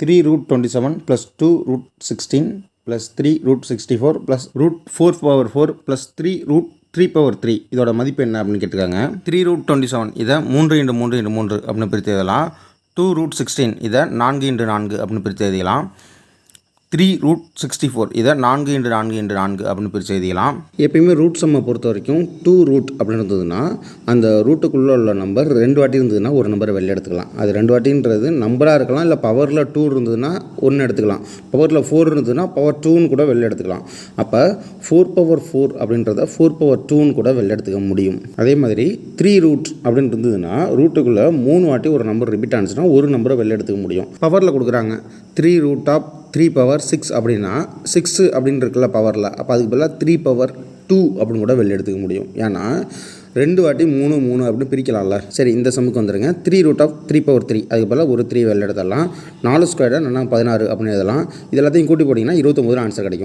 Three root twenty seven plus two root sixteen plus three root sixty four plus root four power four plus three root three power three இதோட மதிப்பு என்ன அப்படின்னு கேட்டிருக்காங்க three root twenty seven இதை மூன்று இன்று மூன்று இன்று மூன்று அப்படின்னு பிரித்து எழுதலாம். டூ ரூட் சிக்ஸ்டீன் இதை நான்கு இன்று நான்கு அப்படின்னு பிரித்து எழுதலாம். த்ரீ ரூட் சிக்ஸ்டி ஃபோர் இதை நான்கு இன்று நான்கு இன்று நான்கு அப்படின்னு பிரித்து எழுதிக்கலாம். எப்பயுமே ரூட் சம்மை பொறுத்த வரைக்கும் டூ ரூட் அப்படின்னு இருந்ததுன்னா அந்த ரூட்டுக்குள்ளே உள்ள நம்பர் ரெண்டு வாட்டி இருந்ததுன்னா ஒரு நம்பரை வெளில எடுத்துக்கலாம். அது ரெண்டு வாட்டின்றது நம்பராக இருக்கலாம் இல்லை பவரில் டூ இருந்ததுன்னா ஒன்று எடுத்துக்கலாம். பவரில் ஃபோர் இருந்ததுன்னா பவர் டூன்னு கூட வெளில எடுத்துக்கலாம். அப்போ ஃபோர் பவர் ஃபோர் அப்படின்றத ஃபோர் பவர் டூன்னு கூட வெளில எடுத்துக்க முடியும். அதே மாதிரி த்ரீ ரூட் அப்படின்னு இருந்ததுன்னா ரூட்டுக்குள்ளே மூணு வாட்டி ஒரு நம்பர் ரிப்பீட் ஆனிச்சுன்னா ஒரு நம்பரை வெளில எடுத்துக்க முடியும். பவரில் கொடுக்குறாங்க. Three root of three power six அப்படின்னா சிக்ஸு அப்படின்னு இருக்குல்ல பவரில் அப்போ அதுக்கு பதிலாக த்ரீ பவர் டூ அப்படின்னு கூட வெளில எடுத்துக்க முடியும். ஏன்னா ரெண்டு வாட்டி மூணு மூணு அப்படின்னு பிரிக்கலாம்ல. சரி இந்த சம்முக்கு வந்துடுங்க three root of three power three அதுக்கு பதிலாக ஒரு த்ரீ வெளில எடுத்துடலாம். நாலு ஸ்கொயர்டாக நல்லா பதினாறு அப்படின்னு எழுதலாம். இது எல்லாத்தையும் கூட்டி போட்டிங்கன்னா இருபத்தொம்போது ஆன்சர் கிடைக்கும்.